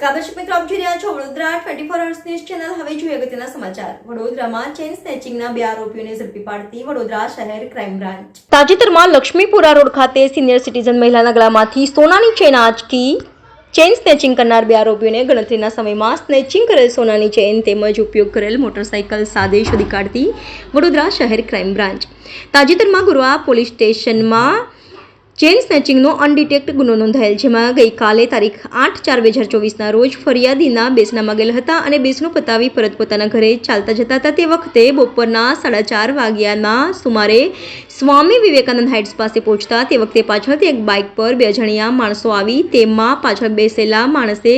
નમસ્કાર મિત્રો, આપ રહ્યા છો વડોદરા ટ્વેન્ટી ફોર ચેનલ હવે જોઈએ અગત્યના સમાચાર. વડોદરામાં ચેન સ્નેચિંગના બે ઝડપી પાડતી વડોદરા શહેર ક્રાઇમ બ્રાન્ચ તાજેતરમાં લક્ષ્મીપુરા રોડ ખાતે સિનિયર સિટીઝન મહિલાના ગળામાંથી સોનાની ચેન આંચકી ચેન સ્નેચિંગ કરનાર બે આરોપીઓને ગણતરીના સમયમાં સ્નેચિંગ કરેલ સોનાની ચેન તેમજ ઉપયોગ કરેલ મોટરસાઇકલ સાદે શોધી કાઢતી વડોદરા શહેર ક્રાઇમ બ્રાન્ચ તાજેતરમાં ગુરવા પોલીસ સ્ટેશનમાં ચેન સ્નેચિંગનો અનડિટેક્ટ ગુનો નોંધાયેલ, જેમાં ગઈકાલે તારીખ આઠ ચાર બે હજાર ચોવીસના રોજ ફરિયાદીના બેસના ગયેલ હતા અને બેસનું પતાવી પરત પોતાના ઘરે ચાલતા જતા હતા. તે વખતે બપોરના સાડા ચાર વાગ્યાના સુમારે સ્વામી વિવેકાનંદ હાઇટ્સ પાસે પહોંચતા તે વખતે પાછળથી એક બાઇક પર બે અજાણ્યા માણસો આવી તેમાં પાછળ બેસેલા માણસે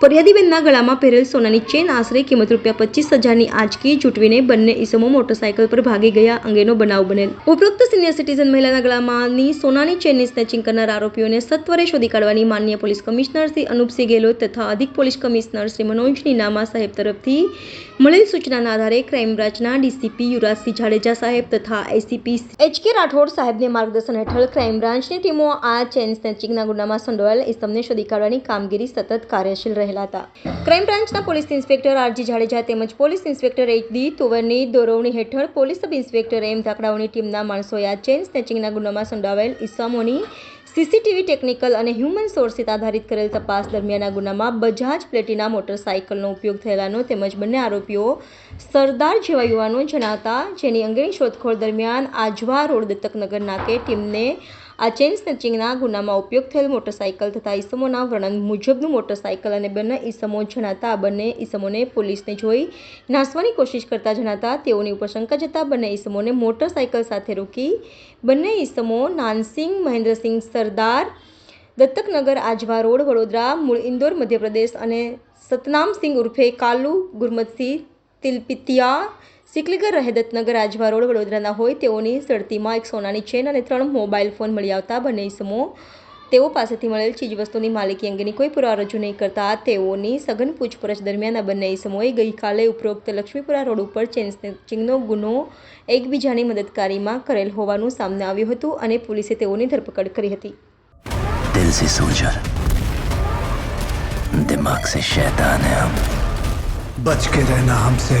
ફરિયાદીબેનના ગળામાં પહેરેલ સોનાની ચેન આશરે કિંમત રૂપિયા પચીસ હજારની આંચકી ચૂંટવીને બંને ઈસમો મોટરસાયકલ પર ભાગી ગયા. અંગેનો બનાવ બનેલ. ઉપરોક્ત સિનિયર સિટીઝન મહિલાના ગળામાંની સોનાની ચેનની સ્નેચિંગ કરનાર આરોપીઓને સત્વરે શોધી કાઢવાની માન્ય પોલીસ કમિશનર શ્રી અનુપસિંહ ગેહલોત તથા અધિક પોલીસ કમિશનર શ્રી મનોજ નીનામા સાહેબ તરફથી મળેલ સૂચનાના આધારે ક્રાઇમ બ્રાન્ચના ડીસીપી યુવરાજસિંહ જાડેજા સાહેબ તથા એસીપી એચ કે રાઠોડ સાહેબને માર્ગદર્શન હેઠળ ક્રાઇમ બ્રાન્ચની ટીમો આ ચેન સ્નેચિંગના ગુનામાં સંડોવાયેલ ઇસમને શોધી કાઢવાની કામગીરી સતત કાર્યશીલ રહેલા હતા. ક્રાઇમ બ્રાન્ચના પોલીસ ઇન્સ્પેક્ટર આરજી જાડેજા તેમજ પોલીસ ઇન્સ્પેક્ટર એચ ડી તોવરની દોરવણી હેઠળ પોલીસ સબ ઇન્સ્પેક્ટર એમ ધાકડાઓની ટીમના માણસોએ આ ચેન સ્નેચિંગના ગુનામાં સંડોવાયેલ ઇસમોની સીસીટીવી ટેકનિકલ અને હ્યુમન સોર્સિસ આધારિત કરેલ તપાસ દરમિયાન ગુનામાં બજાજ પ્લેટિના મોટરસાઇકલનો ઉપયોગ થયેલાનો તેમજ બંને આરોપીઓ સરદાર જેવા યુવાનો જણાતા, જેની અંગેની શોધખોળ દરમિયાન આજવા રોડ દત્તકનગર નાકે ટીમને આ ચેન સ્નેચિંગના ગુનામાં ઉપયોગ થયેલ મોટરસાઇકલ તથા ઈસમોના વર્ણન મુજબનું મોટરસાઇકલ અને બંને ઈસમો જણાતા બંને ઈસમોને પોલીસને જોઈ નાસવાની કોશિશ કરતા જણાતા તેઓની ઉપર શંકા જતા બંને ઈસમોને મોટરસાઇકલ સાથે રોકી બંને ઈસમો નાનસિંગ મહેન્દ્રસિંહ સરદાર, દત્તકનગર, આજવા રોડ, વડોદરા, મૂળ ઇન્દોર, મધ્યપ્રદેશ અને સતનામસિંહ ઉર્ફે કાલુ, ગુરમતસિંહ તિલપિતિયા સિકલીગર રહેદતનગર આજવા રોડ વડોદરાના હોય તેઓની સડતીમાં એક સોનાની ચેન અને ત્રણ મોબાઈલ ફોન મળી આવતા બંને ઇસમો તેઓ પાસેથી મળેલ ચીજવસ્તુની માલિકી અંગેની કોઈ પુરાવા રજૂ નહીં કરતા તેઓની સઘન પૂછપરછ દરમિયાન આ બંને સમૂહે ગઈકાલે ઉપરોક્ત લક્ષ્મીપુરા રોડ ઉપર ચેન સ્નેચિંગનો ગુનો એકબીજાની મદદકારીમાં કરેલ હોવાનું સામે આવ્યું હતું અને પોલીસે તેઓની ધરપકડ કરી હતી. દિમાગ સે શૈતાન હમ. બચ કે રહેના હમસે